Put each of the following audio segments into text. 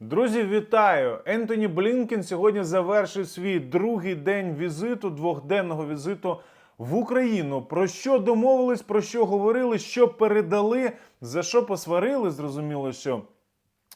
Друзі, вітаю! Ентоні Блінкен сьогодні завершив свій другий день візиту, двохденного візиту в Україну. Про що домовились, про що говорили, що передали, за що посварили, зрозуміло, що.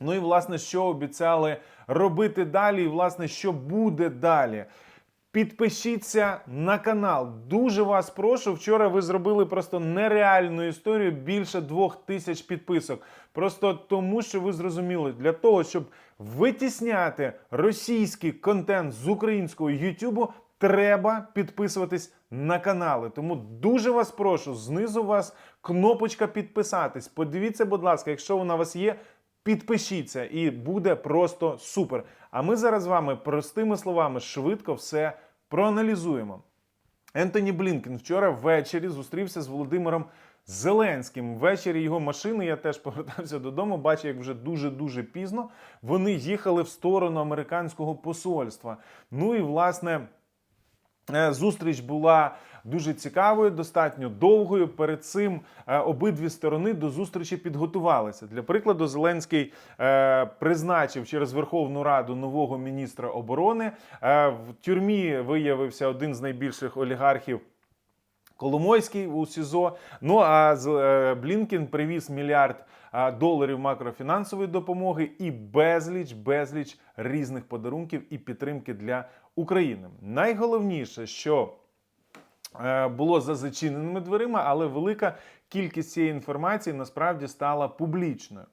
Ну і власне, що обіцяли робити далі, і власне, що буде далі. Підпишіться на канал. Дуже вас прошу. Вчора ви зробили просто нереальну історію. Більше двох тисяч підписок. Просто тому, що ви зрозуміли, для того, щоб витісняти російський контент з українського Ютубу, треба підписуватись на канали. Тому дуже вас прошу. Знизу у вас кнопочка підписатись. Подивіться, будь ласка, якщо вона у вас є. Підпишіться і буде просто супер. А ми зараз з вами простими словами швидко все проаналізуємо. Ентоні Блінкен вчора ввечері зустрівся з Володимиром Зеленським. Ввечері його машини, я теж повертався додому, бачив, як вже дуже-дуже пізно вони їхали в сторону американського посольства. Ну і власне. Е, Зустріч була дуже цікавою, достатньо довгою. Перед цим е, обидві сторони до зустрічі підготувалися. Для прикладу, Зеленський е, призначив через Верховну Раду нового міністра оборони. Е, в тюрмі виявився один з найбільших олігархів. Коломойський у СІЗО. Ну а з е, привіз мільярд доларів макрофінансової допомоги і безліч, безліч різних подарунків і підтримки для України. Найголовніше, що було за зачиненими дверима, але велика кількість цієї інформації насправді стала публічною.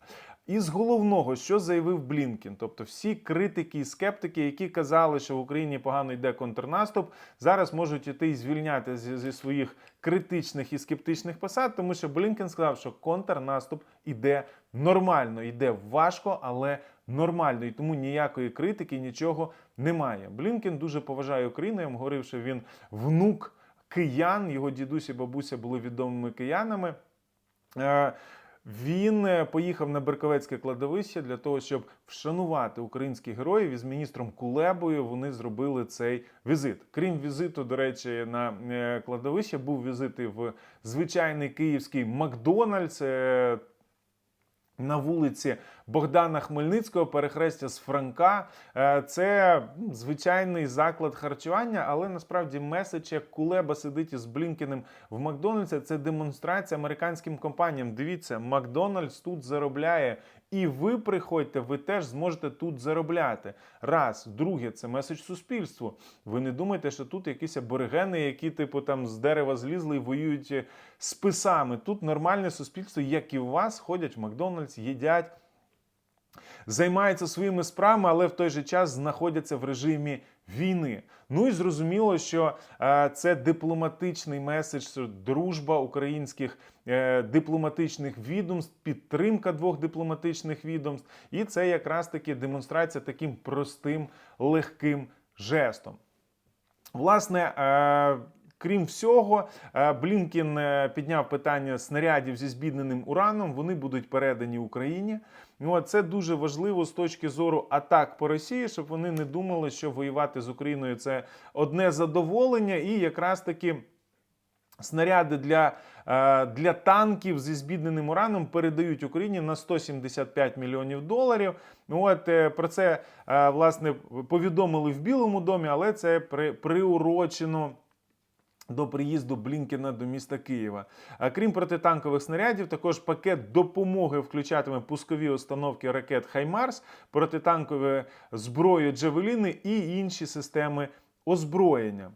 Із головного, що заявив Блінкін, тобто всі критики і скептики, які казали, що в Україні погано йде контрнаступ, зараз можуть іти і звільняти зі, своїх критичних і скептичних посад, тому що Блінкен сказав, що контрнаступ іде нормально, йде важко, але нормально. І тому ніякої критики, нічого немає. Блінкен дуже поважає Україну. Я вам говорив, що він внук киян, його дідусь і бабуся були відомими киянами. Е, він е, поїхав на Берковецьке кладовище для того, щоб вшанувати українських героїв. І з міністром Кулебою вони зробили цей візит. Крім візиту, до речі, на е, кладовище був візит і в звичайний київський Макдональдс. На вулиці Богдана Хмельницького, перехрестя з Франка. Е, Це звичайний заклад харчування, але насправді меседж, як Кулеба сидить із Блінкіним в Макдональдсі, це демонстрація американським компаніям. Дивіться, Макдональдс тут заробляє. І ви приходьте, ви теж зможете тут заробляти. Раз, друге, це меседж суспільству. Ви не думайте, що тут якісь аборигени, які типу там з дерева злізли і воюють е, з писами. Тут нормальне суспільство, як і у вас, ходять в Макдональдс, їдять займаються своїми справами, але в той же час знаходяться в режимі війни. Ну і зрозуміло, що е, це дипломатичний меседж, дружба українських е, дипломатичних відомств, підтримка двох дипломатичних відомств, і це якраз таки демонстрація таким простим легким жестом. Власне, е, крім всього, е, Блінкін е, підняв питання снарядів зі збідненим ураном. Вони будуть передані Україні. Ну, а це дуже важливо з точки зору атак по Росії, щоб вони не думали, що воювати з Україною це одне задоволення, і якраз таки. Снаряди для, е, для танків зі збідненим ураном передають Україні на 175 мільйонів доларів. Ну, От про це власне повідомили в Білому домі, але це при, приурочено. До приїзду Блінкена до міста Києва. А крім протитанкових снарядів, також пакет допомоги включатиме пускові установки ракет Хаймарс, протитанкові зброю Джавеліни і інші системи озброєння.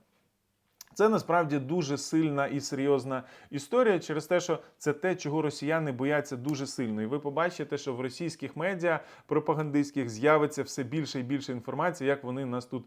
Це насправді дуже сильна і серйозна історія через те, що це те, чого росіяни бояться дуже сильно. І ви побачите, що в російських медіа пропагандистських з'явиться все більше і більше інформації, як вони нас тут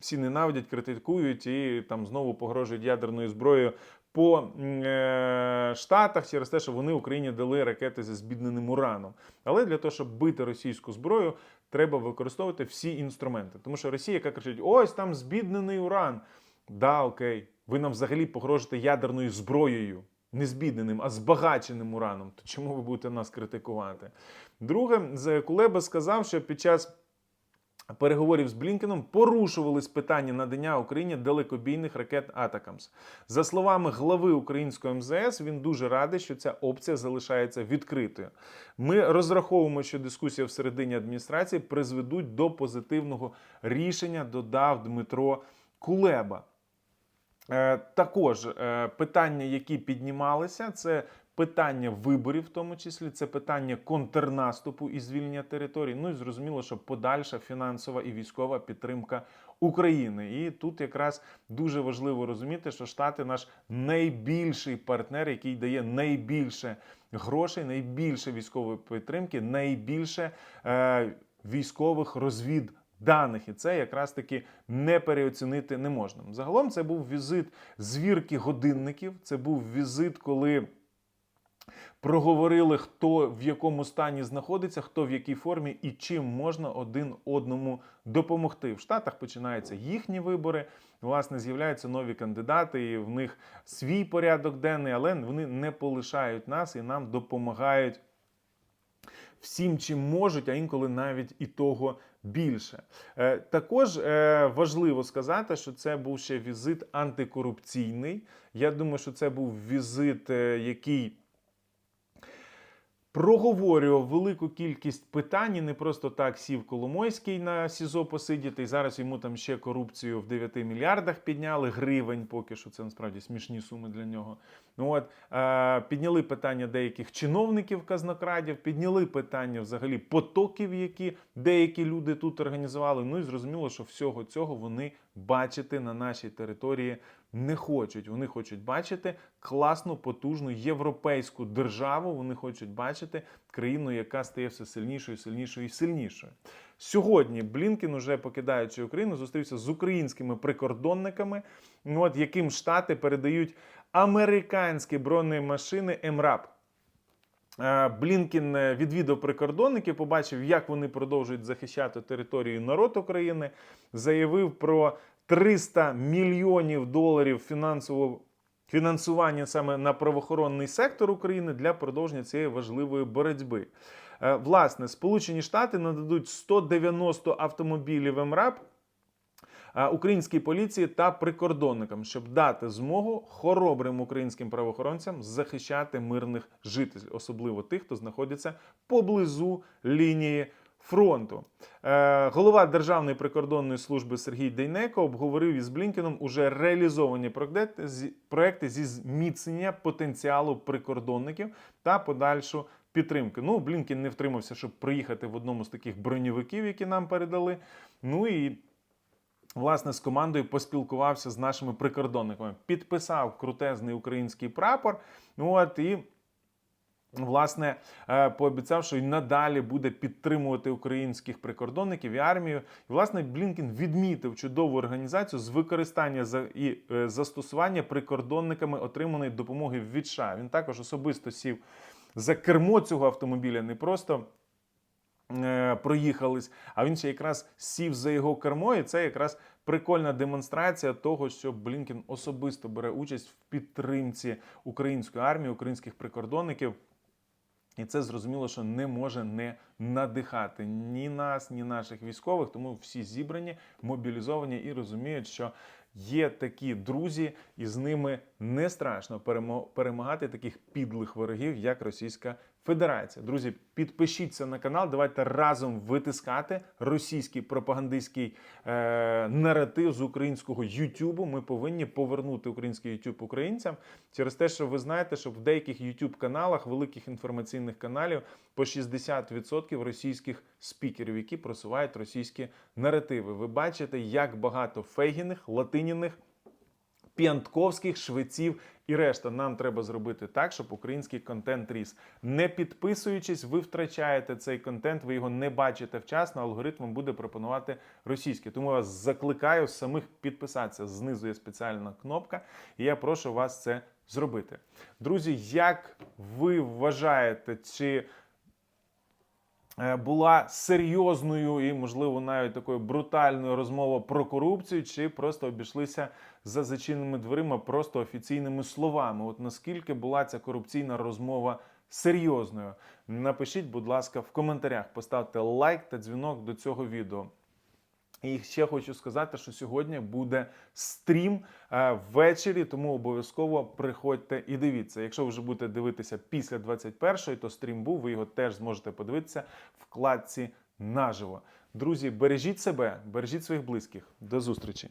всі ненавидять, критикують і там знову погрожують ядерною зброєю по е, Штатах через те, що вони Україні дали ракети зі збідненим ураном. Але для того, щоб бити російську зброю, треба використовувати всі інструменти. Тому що Росія, яка кричить: ось там збіднений уран. Да, окей, ви нам взагалі погрожуєте ядерною зброєю. Не збідненим, а збагаченим ураном. То чому ви будете нас критикувати? Друге, Кулеба сказав, що під час переговорів з Блінкеном порушувались питання надання Україні далекобійних ракет Атакамс. За словами глави українського МЗС, він дуже радий, що ця опція залишається відкритою. Ми розраховуємо, що дискусія всередині адміністрації призведуть до позитивного рішення, додав Дмитро Кулеба. Е, Також е, питання, які піднімалися, це питання виборів, в тому числі це питання контрнаступу і звільнення територій. Ну і зрозуміло, що подальша фінансова і військова підтримка України. І тут якраз дуже важливо розуміти, що Штати наш найбільший партнер, який дає найбільше грошей, найбільше військової підтримки, найбільше е, військових розвід. Даних і це якраз таки не переоцінити не можна. Загалом це був візит звірки годинників. Це був візит, коли проговорили, хто в якому стані знаходиться, хто в якій формі і чим можна один одному допомогти. В Штатах починаються їхні вибори. Власне, з'являються нові кандидати, і в них свій порядок денний, але вони не полишають нас і нам допомагають всім, чим можуть, а інколи навіть і того більше. Е, Також е, важливо сказати, що це був ще візит антикорупційний. Я думаю, що це був візит, е, який. Проговорював велику кількість питань, і не просто так сів Коломойський на СІЗО посидіти. І зараз йому там ще корупцію в 9 мільярдах підняли гривень, поки що це насправді смішні суми для нього. Ну от е, підняли питання деяких чиновників казнокрадів, підняли питання взагалі потоків, які деякі люди тут організували. Ну і зрозуміло, що всього цього вони бачити на нашій території не хочуть. Вони хочуть бачити класну, потужну європейську державу. Вони хочуть бачити країну, яка стає все сильнішою, сильнішою і сильнішою. Сьогодні Блінкен, уже покидаючи Україну, зустрівся з українськими прикордонниками, ну, от яким штати передають американські бронемашини МРАП. Е, Блінкін е, відвідав прикордонників, побачив, як вони продовжують захищати територію народ України. Заявив про 300 мільйонів доларів фінансового фінансування саме на правоохоронний сектор України для продовження цієї важливої боротьби. Е, Власне, Сполучені Штати нададуть 190 автомобілів МРАП е, українській поліції та прикордонникам, щоб дати змогу хоробрим українським правоохоронцям захищати мирних жителів, особливо тих, хто знаходиться поблизу лінії. Фронту Е, голова Державної прикордонної служби Сергій Дейнеко обговорив із Блінкеном уже реалізовані проекти зі- зміцнення потенціалу прикордонників та подальшу підтримку. Ну, Блінкен не втримався, щоб приїхати в одному з таких броньовиків, які нам передали. Ну і власне з командою поспілкувався з нашими прикордонниками, підписав крутезний український прапор. Ну от і. Власне, е, пообіцяв, що й надалі буде підтримувати українських прикордонників і армію. І власне Блінкен відмітив чудову організацію з використання і е, застосування прикордонниками отриманої допомоги від США. Він також особисто сів за кермо цього автомобіля, не просто е, проїхались, а він ще якраз сів за його кермо, і це якраз прикольна демонстрація того, що Блінкен особисто бере участь в підтримці української армії, українських прикордонників. І це зрозуміло, що не може не надихати ні нас, ні наших військових. Тому всі зібрані, мобілізовані і розуміють, що є такі друзі, і з ними не страшно перемагати таких підлих ворогів, як Російська Федерація. Друзі, підпишіться на канал. Давайте разом витискати російський пропагандистський е, наратив з українського Ютубу. Ми повинні повернути український Ютуб українцям через те, що ви знаєте, що в деяких Ютуб каналах, великих інформаційних каналів, по 60% російських спікерів, які просувають російські наративи. Ви бачите, як багато фейгіних, латиніних піантковських, швеців і решта. Нам треба зробити так, щоб український контент ріс. Не підписуючись, ви втрачаєте цей контент, ви його не бачите вчасно. Алгоритм буде пропонувати російське. Тому я вас закликаю самих підписатися. Знизу є спеціальна кнопка, і я прошу вас це зробити. Друзі, як ви вважаєте, чи була серйозною і, можливо, навіть такою брутальною розмова про корупцію, чи просто обійшлися за зачиненими дверима, просто офіційними словами? От наскільки була ця корупційна розмова серйозною? Напишіть, будь ласка, в коментарях, поставте лайк та дзвінок до цього відео. І ще хочу сказати, що сьогодні буде стрім е, ввечері, тому обов'язково приходьте і дивіться. Якщо ви вже будете дивитися після 21-ї, то стрім був, ви його теж зможете подивитися в вкладці наживо. Друзі, бережіть себе, бережіть своїх близьких. До зустрічі!